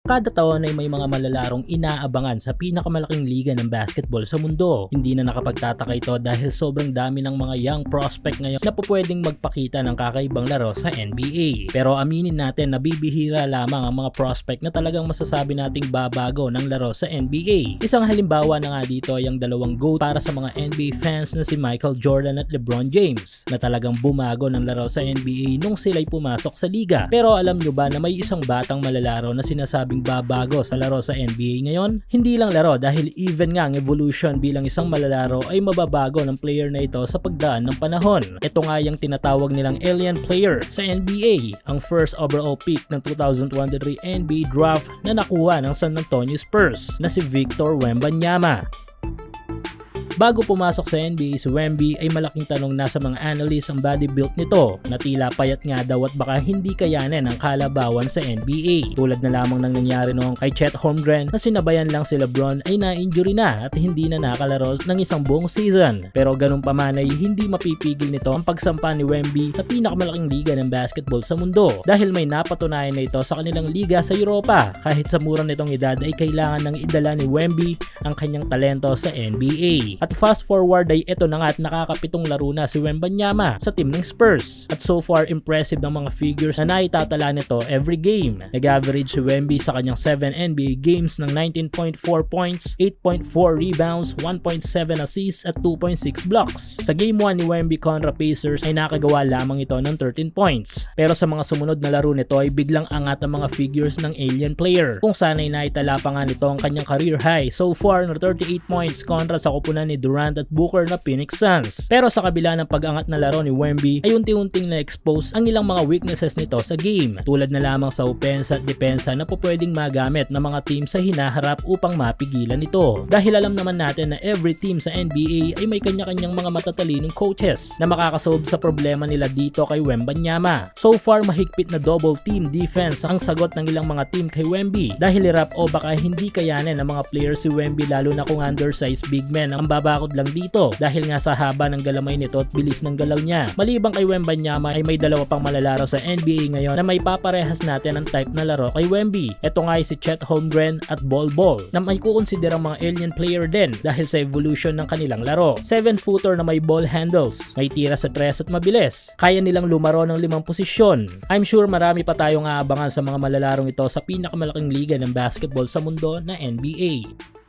Kada taon ay may mga malalarong inaabangan sa pinakamalaking liga ng basketball sa mundo. Hindi na nakapagtataka ito dahil sobrang dami ng mga young prospect ngayon na pupwedeng magpakita ng kakaibang laro sa NBA. Pero aminin natin na bibihira lamang ang mga prospect na talagang masasabi nating babago ng laro sa NBA. Isang halimbawa na nga dito ay ang dalawang GOAT para sa mga NBA fans na si Michael Jordan at LeBron James na talagang bumago ng laro sa NBA nung sila'y pumasok sa liga. Pero alam nyo ba na may isang batang malalaro na sinasabing babago sa laro sa NBA ngayon? Hindi lang laro dahil even nga ang evolution bilang isang malalaro ay mababago ng player na ito sa pagdaan ng panahon. Ito nga yung tinatawag nilang alien player sa NBA, ang first overall pick ng 2023 NBA draft na nakuha ng San Antonio Spurs na si Victor Wembanyama. Bago pumasok sa NBA si Wemby ay malaking tanong na sa mga analysts ang body build nito na tila payat nga daw at baka hindi kayanin ang kalabawan sa NBA. Tulad na lamang ng nangyari noong kay Chet Holmgren na sinabayan lang si Lebron ay na-injury na at hindi na nakalaro ng isang buong season. Pero ganun pa man ay hindi mapipigil nito ang pagsampa ni Wemby sa pinakamalaking liga ng basketball sa mundo dahil may napatunayan na ito sa kanilang liga sa Europa. Kahit sa mura nitong edad ay kailangan nang idala ni Wemby ang kanyang talento sa NBA. At fast forward ay ito na nga at nakakapitong laro na si Wembanyama sa team ng Spurs. At so far impressive ng mga figures na naitatala nito every game. Nag-average si Wemby sa kanyang 7 NBA games ng 19.4 points, 8.4 rebounds, 1.7 assists at 2.6 blocks. Sa game 1 ni Wemby kontra Pacers ay nakagawa lamang ito ng 13 points. Pero sa mga sumunod na laro nito ay biglang angat ang mga figures ng alien player. Kung sana ay naitala pa nga nito ang kanyang career high so far na 38 points kontra sa kupunan ni Durant at Booker na Phoenix Suns. Pero sa kabila ng pag-angat na laro ni Wemby ay unti-unting na-expose ang ilang mga weaknesses nito sa game tulad na lamang sa opensa at depensa na po pwedeng magamit ng mga team sa hinaharap upang mapigilan ito. Dahil alam naman natin na every team sa NBA ay may kanya-kanyang mga matatalinong coaches na makakasolve sa problema nila dito kay Wembanyama. So far mahigpit na double team defense ang sagot ng ilang mga team kay Wemby dahil hirap o baka hindi kayanin ng mga players si Wemby lalo na kung undersized big men ang babakod lang dito dahil nga sa haba ng galamay nito at bilis ng galaw niya. Maliban kay Wembanyama ay may dalawa pang malalaro sa NBA ngayon na may paparehas natin ang type na laro kay Wemby. Ito nga ay si Chet Holmgren at Bol Bol na may kukonsiderang mga alien player din dahil sa evolution ng kanilang laro. 7-footer na may ball handles, may tira sa tres at mabilis. Kaya nilang lumaro ng limang posisyon. I'm sure marami pa tayong aabangan sa mga malalarong ito sa pinakamalaking liga ng basketball sa mundo na NBA.